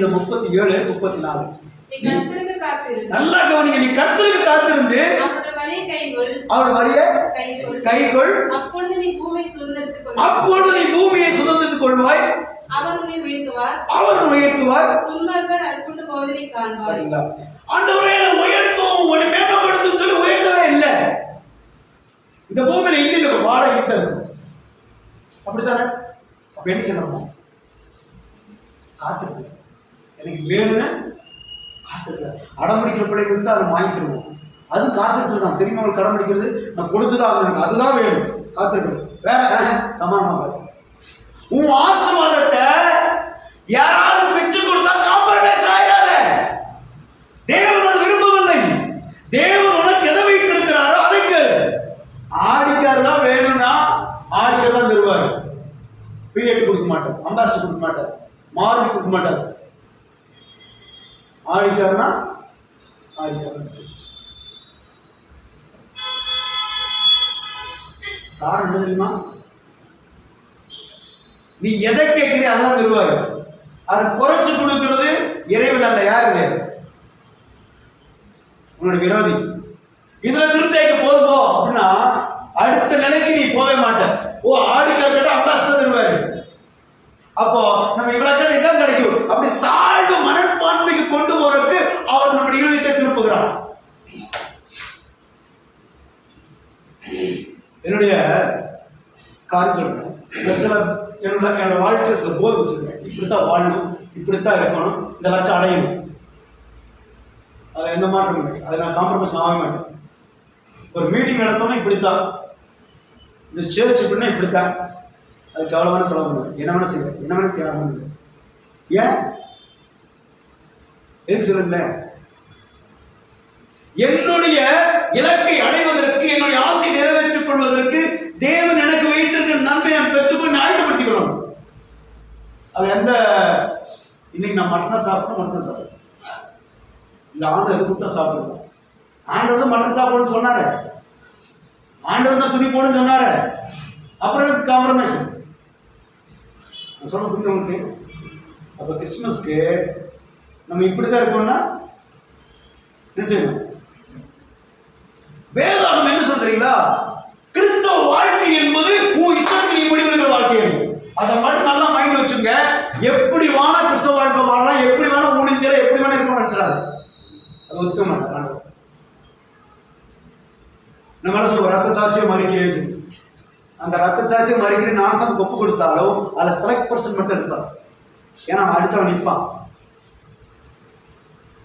சங்கீதம் முப்பத்தி ஏழு முப்பத்தி நாலு நல்லா கவனிங்க நீ கர்த்தருக்கு காத்திருந்து அவர் வழிய கைகொள் அப்பொழுது நீ பூமியை சுதந்திரத்துக் கொள்வாய். அவர் உயர்த்துவார். துன்மார்க்கர் அற்புண்டு போவதை பாத்தீங்களா? ஆண்டவரே உயர்த்தும் உன்னை மேம்படுத்தும் சொல்லி உயர்த்தவே இல்லை. இந்த பூமியில இன்னும் வாடகை இருக்கும் அப்படித்தானே? அப்ப என்ன செய்யணும்? காத்திருக்கு எனக்கு வேணும்னு காத்திருக்க அடம்பிடிக்கிற பிள்ளைங்க இருந்தால் அதை வாங்கி தருவோம் அது காத்திருக்கிறது தான். தெரியுமா உங்களுக்கு கடன் நான் கொடுத்துதான் ஆகணும் எனக்கு அதுதான் வேணும். காத்திருக்கணும் வேற ஆஹ், சமானமாக உன் ஆசீர்வாதத்தை யாராவது பிச்சு கொடுத்தா காம்பரமைஸ் ஆயிடாத தேவன் அது விரும்பவில்லை. தேவன் உனக்கு எதை வைத்திருக்கிறாரோ அதுக்கு. ஆடிக்கார் தான் வேணும்னா ஆடிக்கார் தான் தருவார் பிஎட் கொடுக்க மாட்டார். அம்பாசிடர் கொடுக்க மாட்டார். மாருதி கொடுக்க மாட்டார். ஆடிக்காரனா ஆடிக்காரன் காரணம் தெரியுமா? நீ எதை கேட்கிறீ அதான் தருவாரு அதை குறைச்சு கொடுக்கிறது இறைவன் அல்ல யார் இது உன்னோட விரோதி. இதுல திருப்திக்கு போதும் போ அப்படின்னா அடுத்த நிலைக்கு நீ போவே மாட்ட. ஓ ஆடிக்கர் கிட்ட அம்பாசிடர் தருவாரு அப்போ நம்ம இவ்வளவு இதான் கிடைக்கும். அப்படி தாழ்வு மனப்பான்மைக்கு கொண்டு போறதுக்கு அவர் நம்முடைய என்னுடைய காரியங்கள் சில என்னோட என்னோட வாழ்க்கை சில போர் வச்சிருக்கேன். இப்படித்தான் வாழணும் இப்படித்தான் இருக்கணும் இந்த லட்சம் அடையணும் அதில் எந்த மாற்றம் இல்லை. அதை நான் காம்ப்ரமைஸ் ஆக மாட்டேன். ஒரு மீட்டிங் நடத்தோம்னா இப்படித்தான். இந்த சேர்ச் இப்படின்னா இப்படித்தான். அதுக்கு எவ்வளோ வேணா செலவு பண்ணுவேன் என்ன வேணால் செய்வேன் என்ன வேணா தேவை. ஏன்? எதுக்கு சொல்லுங்களேன் என்னுடைய இலக்கை அடைவதற்கு என்னுடைய ஆசை நிறைவேற்றிக் கொள்வதற்கு தேவன் எனக்கு வைத்திருக்கிற நன்மை நான் பெற்றுக்கொண்டு ஆயத்தப்படுத்திக்கணும் அது எந்த இன்னைக்கு நான் மட்டன் சாப்பிடணும் மட்டன் சாப்பிடணும். இந்த ஆண்டவர் கொடுத்த சாப்பிடணும் ஆண்டவர் மட்டன் சாப்பிடணும்னு சொன்னாரு. ஆண்டவர் தான் துணி போடுன்னு சொன்னாரு. அப்புறம் எனக்கு காம்ப்ரமைஸ் நான் சொல்ல புரியுது உங்களுக்கு? அப்போ கிறிஸ்மஸ்க்கு நம்ம இப்படி தான் இருக்கோம்னா என்ன செய்யணும்? வேதாகம் என்ன சொல்றீங்களா கிறிஸ்தவ வாழ்க்கை என்பது உன் இஷ்டத்துக்கு நீ முடிவெடுக்கிற வாழ்க்கை என்பது. அதை மட்டும் நல்லா மைண்ட் வச்சுங்க. எப்படி வேணா கிறிஸ்தவ வாழ்க்கை வாழலாம் எப்படி வேணா முடிஞ்சல எப்படி வேணா இருக்க நினைச்சிடாது. அது ஒத்துக்க மாட்டேன் நம்ம என்ன சொல்லுவோம் ரத்த சாட்சியை மறிக்கிறேன் அந்த ரத்த சாட்சியை மறிக்கிற நாசம் ஒப்பு கொடுத்தாலும் அதுல செலக்ட் பர்சன் மட்டும் இருப்பார். ஏன்னா அவன் அடிச்சவன் நிற்பான்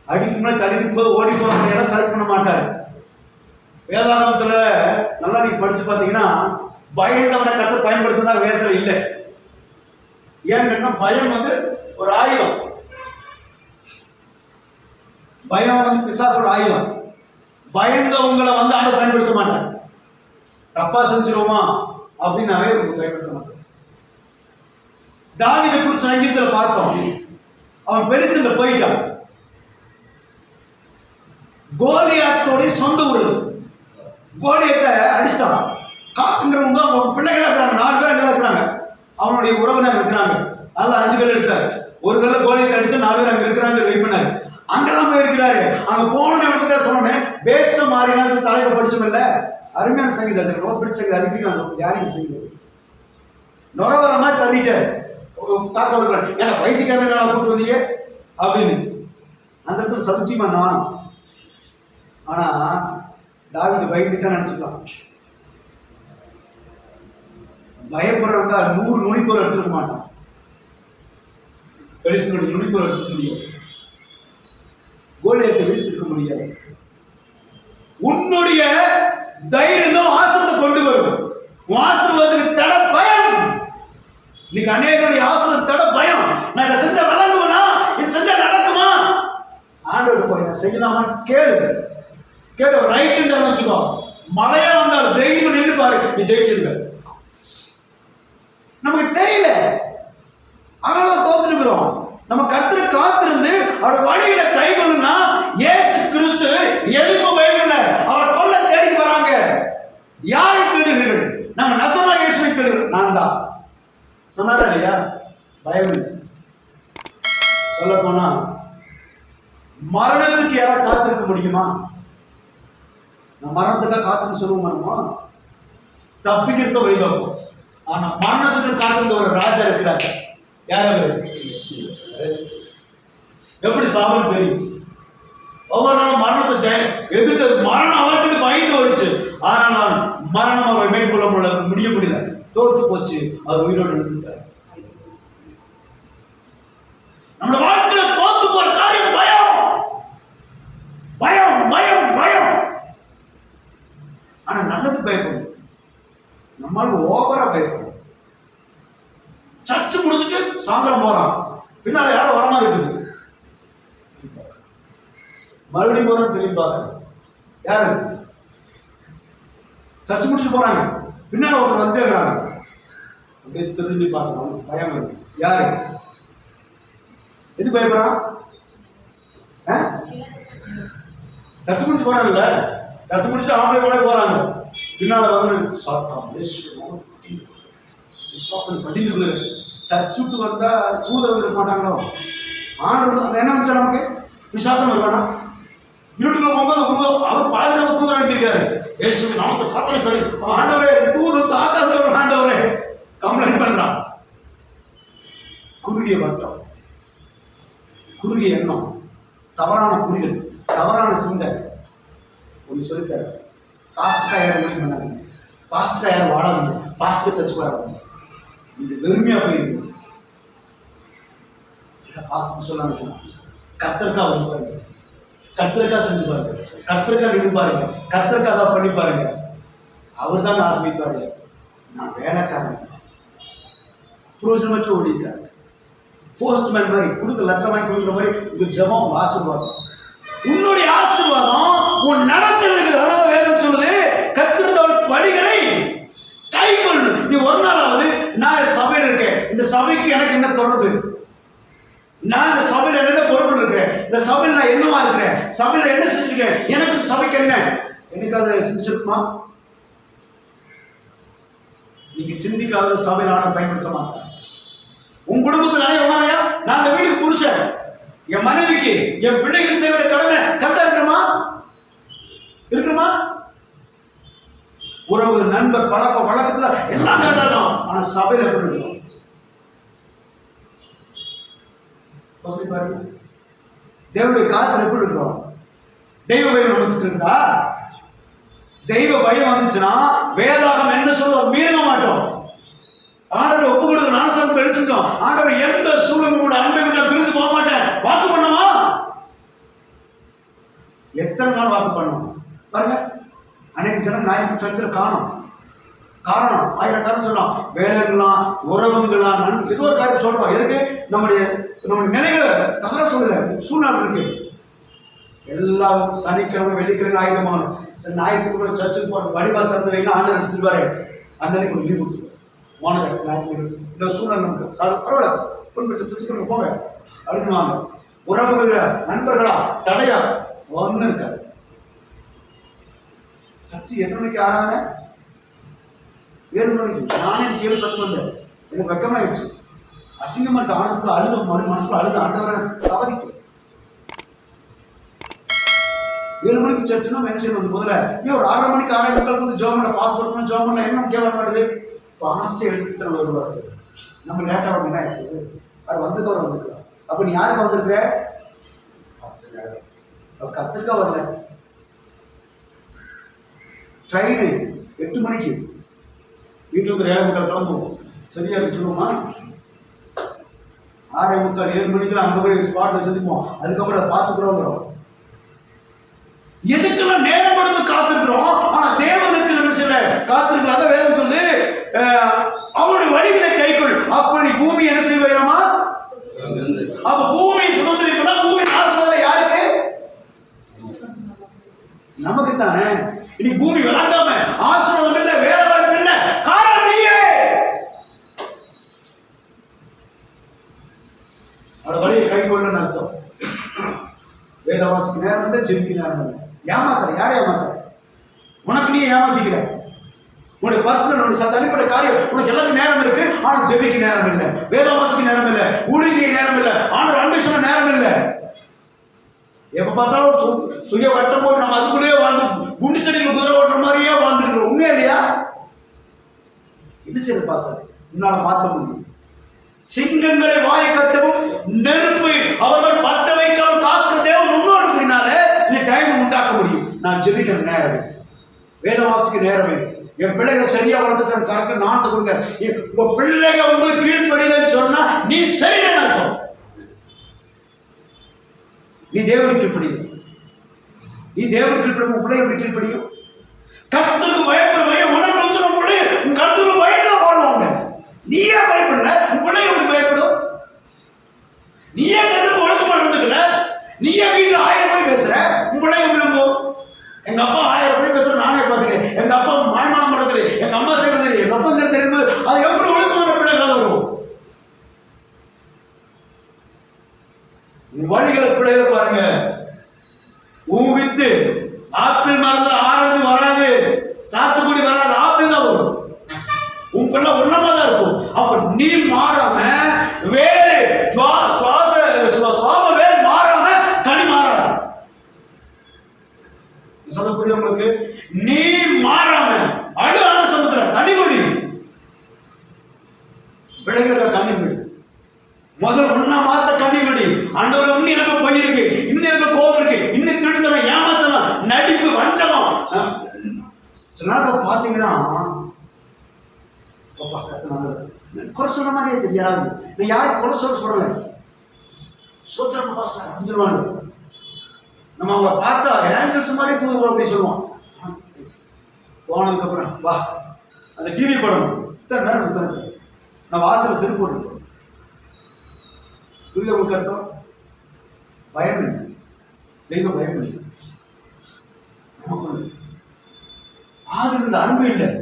அடிக்கும் முன்னாடி போது ஓடி போற யாரும் செலக்ட் பண்ண மாட்டார். வேதாகமத்துல நல்லா நீங்க படிச்சு பார்த்தீங்கன்னா பயந்தவனை கருத்தை பயன்படுத்தினா வேதத்துல இல்லை. ஏன்னு பயம் வந்து ஒரு ஆயுதம். பயம் வந்து பிசாசோட ஆயுதம். பயந்தவங்களை வந்து ஆண்டு பயன்படுத்த மாட்டார் தப்பா செஞ்சிருவோமா? அப்படின்னாவே பயன்படுத்த மாட்டார் தாவிதை குறிச்சு சங்கீதத்தில் பார்த்தோம். அவன் பெருசுல போயிட்டான். கோலியாத்தோடைய சொந்த ஊர் கோலியத்தை அடிச்சிட்டான். காத்துங்கிறவங்க அவங்க பிள்ளைகளாக இருக்கிறாங்க நாலு பேர் அங்கே இருக்கிறாங்க. அவனுடைய உறவினர் இருக்கிறாங்க. அதில் அஞ்சு பேர் எடுத்தார் ஒரு கல்ல கோலியத்தை அடிச்சு நாலு பேர் அங்கே இருக்கிறாங்க வெயிட் பண்ணாரு. அங்கெல்லாம் போயிருக்கிறாரு. அங்க போன இடத்துல சொன்னேன் பேச மாறினா சொல்லி தலைப்பு படிச்சோம்ல அருமையான சங்கீதம் அந்த ரொம்ப பிடிச்ச சங்கீதம் அடிக்கடி நான் தியானிக்க சங்கீதம். நுர மாதிரி தள்ளிட்டார். காக்க விடுறாரு ஏன்னா வைத்தியக்காரன் கூப்பிட்டு வந்தீங்க? அப்படின்னு. அந்த இடத்துல சதுத்தியமா நானும் ஆனா தாவிது பயந்துட்டா நினச்சிக்கலாம். பயப்படுறவங்க நூறு நுனித்தோல் எடுத்துக்க மாட்டான். பெருசனுடைய நுனித்தோல் எடுத்துக்க முடியும் கோலியத்தை வீழ்த்திருக்க முடியாது. உன்னுடைய தைரியம் தான் ஆசிரத்தை கொண்டு வரும். உன் தட பயம். இன்னைக்கு அநேகருடைய ஆசீர்வாதத்துக்கு தட பயம். நான் இதை செஞ்சா வழங்குவேனா இது செஞ்சா நடக்குமா? ஆண்டவர் போய் நான் செய்யலாமான்னு கேளு. கேளு ரைட்டு வச்சுக்கோ. மழையா வந்தாலும் தைரியம் நின்று பாரு. நீ ஜெயிச்சிருக்க நமக்கு தெரியல. அதனால தோத்துருக்கிறோம் நம்ம கத்திர காத்திருந்து அவர் வழியில கை கொள்ளுனா ஏசு கிறிஸ்து எதுக்கு பயமில்ல அவர் கொல்ல தேடிட்டு வராங்க. யாரை தேடுகிறீர்கள்? நம்ம நசமா இயேசுவை தேடுகிறோம். நான் தான். சொன்னாரா இல்லையா? பயம் சொல்ல போனா மரணத்துக்கு யாராவது காத்திருக்க முடியுமா? மரணத்துக்காக காத்துன்னு சொல்லுவோமா நம்ம? தப்பிக்கிறத வழிபார்ப்போம் ஆனா மரணத்துக்கு காத்திருந்த ஒரு ராஜா இருக்கிறார். யார் அவர்? எப்படி சாபம் தெரியும்? ஒவ்வொரு நாளும் மரணத்தை ஜெய எதுக்கு? மரணம் அவருக்கு பயந்து ஓடிச்சு. ஆனால் மரணம் அவரை மேற்கொள்ள முடியல முடிய முடியல தோத்து போச்சு. அவர் உயிரோடு எடுத்துட்டார் நம்ம வாழ்க்கையில தோத்து போற காரியம் பயம் பயம் பயம் பயம் ஆனா பயப்படும். நம்மளால ஓவரா பயப்படும். சர்ச்சு முடிச்சுட்டு சாயந்தரம் போறான் பின்னால யாரும் வரமா இருக்குது. மறுபடியும் போறோம் திரும்பி பார்க்கணும். யாரு? சர்ச்சு முடிச்சுட்டு போறாங்க. பின்னால ஒருத்தர் வந்துட்டே இருக்கிறாங்க. அப்படியே திரும்பி பார்க்கணும். பயம் இருக்கு யாரு? எது பயப்படுறான்? சர்ச்சு முடிச்சு போறாங்கல்ல? சர்ச்சு முடிச்சுட்டு ஆம்பளை கூட போறாங்க. பின்னால வந்து சாத்தம் இயேசுவின் விசுவாசம் படிந்து விட்டு வந்தா தூதர் இருக்க மாட்டாங்களோ? ஆண்டவர் அந்த என்ன வந்துச்சு நமக்கு? விசுவாசம் இருக்கானா இருட்டுல போகும்போது அவர் பாதுகாப்பு தூதர் அனுப்பியிருக்காரு. ஏசு நமக்கு சாத்தனை கடி ஆண்டவரே தூதர் சாத்தான் ஆண்டவரே. கம்ப்ளைண்ட் பண்றான். குறுகிய வட்டம் குறுகிய எண்ணம் தவறான புரிதல் தவறான சிந்தை ஒன்று சொல்லித்தரேன். பாஸ்டுக்கா யார் முடிவு பண்ணாதீங்க பாஸ்டுக்கா யார் வாழாதீங்க பாஸ்டர் சர்ச் வராதீங்க இது வெறுமையா போயிருங்க பாஸ்டர் சொல்லாங்க கத்தர்க்கா வந்து பாருங்க. கத்திரக்கா செஞ்சு பாருங்க. கத்திரக்கா நின்று பாருங்க. கத்திரக்கா தான் பண்ணி பாருங்க. அவர் தான் ஆசிரிப்பாரு நான் வேலைக்காரன். புரோஜனமற்ற ஓடிட்டார். போஸ்ட்மேன் மாதிரி கொடுக்க லெட்டர் வாங்கி கொடுக்குற மாதிரி இது வாசல் ஆசீர்வாதம். உன்னுடைய ஆசீர்வாதம் உன் நடத்தில் இருக்குது. அதனால வேதம் சொல்லுது கத்திருந்த வழிகளை கை கொள்ளு. நீ ஒரு நாளாவது நான் சபையில் இருக்கேன். இந்த சபைக்கு எனக்கு என்ன தொடர்பு? நான் இந்த சபையில் என்ன பொறுப்பு இருக்கிறேன்? இந்த சபையில் நான் என்னவா இருக்கிறேன்? சபையில் என்ன செஞ்சிருக்கேன் எனக்கு சபைக்கு என்ன? எனக்கு அதை சிந்திச்சிருக்குமா? இன்னைக்கு சிந்திக்காத சபையில் ஆன பயன்படுத்த மாட்டேன். உன் குடும்பத்தில் நிறைய உணரையா நான் அந்த வீட்டுக்கு புருஷன். என் மனைவிக்கு என் பிள்ளைகளுக்கு செய்ய வேண்டிய கடமை கரெக்டா இருக்கணுமா இருக்கணுமா உறவு நண்பர் பழக்கம் வழக்கத்துல எல்லாம் கரெக்டா ஆனா சபையில எப்படி இருக்கும்? பாருங்க. தேவனுடைய காலத்தில் எப்படி இருக்கிறோம் தெய்வ பயம் நமக்கு இருந்தா தெய்வ பயம் வந்துச்சுன்னா வேதாகம் என்ன சொல்ல மீற மாட்டோம். ஆண்டவர் ஒப்பு கொடுக்க நாசம் பெருசுட்டோம் ஆண்டவர் எந்த சூழ்நிலை கூட அன்பை விட்டு பிரிந்து போக மாட்டேன். வாக்கு பண்ணமா எத்தனை நாள் வாக்கு பண்ணும்? பாருங்க. அன்னைக்கு ஜனம் நாயகம் சர்ச்சில் காணும். காரணம் ஆயிரம் காரணம் சொல்லலாம் வேலைங்களா உறவுங்களா நன் ஏதோ ஒரு காரியம் சொல்றோம். எதுக்கு? நம்முடைய நம்முடைய நிலைகளை தகர சொல்லுறேன் சூழ்நிலை இருக்கு. எல்லா சனிக்கிழமை வெள்ளிக்கிழமை ஆயுதமான சரி ஞாயிற்றுக்குள்ள சர்ச்சுக்கு போகிற வழிபாடு திறந்து வைங்க. ஆண்டவர் செஞ்சுருவாரு அந்த அன்னைக்கு ஒரு கொடுத்துருவோம் கொடுத்துருவாரு மாணவர் ஞாயிற்றுக்கிழமை இந்த சூழல் நமக்கு. சார் பரவாயில்ல. பொண்ணு சர்ச்சுக்கு போங்க. அப்படின்னு வாங்க. உறவுகளா நண்பர்களா தடையா? ஒன்றும் இருக்காது. சர்ச்சு எட்டு மணிக்கு ஆறாங்க? ஏழு மணிக்கு. நானே எனக்கு ஏழு பத்து வந்தேன். எனக்கு வெக்கமாயிடுச்சு அசிங்கமா இருந்துச்சு. மனசுக்குள்ள அழுது மனு மனசுக்குள்ள அழுது ஆண்டவரை தவறிக்கும் ஏழு மணிக்கு சர்ச்சுன்னா என்ன செய்யணும்? முதல்ல ஏன் ஒரு ஆறரை மணிக்கு ஆறாயிரம் மக்கள் வந்து ஜோம் பண்ண பாஸ் பண்ணணும் ஜோம் பண்ண என்ன கேட்க மாட்டேது பாஸ்ட் எடுத்து வருவார் நம்ம லேட்டாக வந்து என்ன ஆயிடுது? அது வந்துக்க வந்துக்கலாம் அப்போ நீ யாருக்கு வந்திருக்கிற? அவர் வரல ட்ரெயின் எட்டு மணிக்கு. வீட்டில் இருக்கிற ஏழை முக்கால் கிளம்புவோம். சரியா இருக்கு சொல்லுவோமா ஆறே முக்கால் ஏழு மணிக்கெல்லாம் அங்கே போய் ஸ்பாட்டில் செஞ்சுப்போம் அதுக்கப்புறம் அதை பார்த்துக்கிறோம் எதுக்கெல்லாம் நேரம் எடுத்து காத்திருக்கிறோம்? ஆனால் தேவனுக்கு நம்ம சில காத்திருக்கலாம் வேதம் சொல்லு அவனுடைய வழிகளை வழிகளை கைக்கொள் நீ பூமி என்ன செய்வாமா அப்ப பூமி சுதந்திரிப்புனா பூமி ஆசீர்வாதம் யாருக்கு? நமக்கு தானே இனி பூமி விளங்காம ஆசிரமம் இல்ல வேலை வாய்ப்பு இல்ல. காரணம் நீயே! அவட வழியை கை கொள்ளன்னு அர்த்தம். வேதவாசிக்கு நேரம் இல்லை ஜெபிக்கு நேரம் இல்லை. ஏமாத்துற யாரை ஏமாத்துற உனக்கு நீ ஏமாத்திக்கிற. உன்னுடைய பர்சனல் உன்னுடைய தனிப்பட்ட காரியம். உனக்கு எல்லாத்துக்கும் நேரம் இருக்கு. ஆனா ஜெபிக்க நேரம் இல்லை. வேதவாசிக்கு நேரம் இல்லை. ஊழிய நேரம் இல்லை. ஆண்டவர் அன்பை சொன்ன நேரம் இல்லை. எப்ப பார்த்தாலும் சு- சுய வட்டம் போட்டு நம்ம அதுக்குள்ளேயே வாழ்ந்து குண்டு செடியில் குதிரை ஓட்டுற மாதிரியே வாழ்ந்துருக்கிறோம். உண்மையா இல்லையா? என்ன செய்யறது பாஸ்டர் உன்னால மாத்த முடியும். சிங்கங்களை வாயை கட்டவும் நெருப்பு அவர்கள் பற்ற வைக்காமல் காக்கிற தேவன் முன்னோடு கூடினால இந்த டைம் உண்டாக்க முடியும். நான் ஜெபிக்கிற நேரம் வேதவாசிக்கு நேரம் என் பிள்ளைங்க சரியா வளர்த்துக்கிற கரெக்டாக நான் கொடுங்க உங்க பிள்ளைங்க உங்களுக்கு கீழ்ப்படியலன்னு சொன்னா நீ செய்யணும் அர்த்தம். நீ தேவனுக்கு கீழ்ப்படியும். நீ தேவனுக்கு கீழ்ப்படியும் உன் பிள்ளைங்க எப்படி கீழ்ப்படியும்? கத்துக்கு பயப்படுவைய உனக்கு வச்சு உன் பிள்ளை உன் கத்துக்கு பயந்தா வாழ்வாங்க. நீயே பயப்படல உன் பிள்ளை எப்படி பயப்படும்? நீயே கத்துக்கு ஒழுக்கமா நடந்துக்கல நீயே வீட்டுல ஆயிரம் போய் பேசுற உன் பிள்ளை நம்பும்? எங்க அப்பா ஆயிரம் போய் எங்க அப்பா மாய்மானம் படுறது எங்க அம்மா சேர்ந்தது எங்க அப்பா சேர்ந்தது அது எப்படி ஒழுக்கமான பிள்ளைகளாக வரும்? வழிகளை பிள்ளைகளை பாருங்க. ஊவித்து ஆப்பிள் மரத்துல ஆரஞ்சு வராது சாத்துக்குடி வராது ஆப்பிள் தான் வரும். உன் பிள்ளை உன்னமா தான் இருக்கும். அப்ப நீ மாறாம ஆண்டவர் இன்னும் எனக்கு பொய் இருக்கு இன்னும் எனக்கு கோபம் இருக்கு. இன்னும் திருடுதலாம் ஏமாத்தலாம் நடிப்பு வஞ்சகம். சில நேரத்தில் பார்த்தீங்கன்னா அப்பா, கர்த்தர் குறை சொன்ன மாதிரியே தெரியாது. நான் யாரும் குறை சொல்ல சொல்லலை. சோத்திரம் பாஸ்டர் அப்படின்னு சொல்லுவாங்க நம்ம அவங்கள பார்த்தா ஏஞ்சல்ஸ் மாதிரி தூது போட அப்படின்னு சொல்லுவோம் போனதுக்கப்புறம் வா. அந்த டிவி படம். இத்தனை நேரம் நான் வாசல செருப்பு போட்டுருக்கோம் புரியுது உங்களுக்கு அர்த்தம்? பயம் இல்லை தெய்வ பயம் இல்லை நமக்கு உண்டு. இந்த அன்பு இல்லை.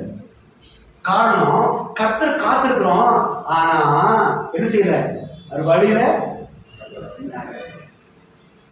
காரணம் கர்த்தர் காத்திருக்கிறோம். ஆனா என்ன செய்யல? ஒரு வழியில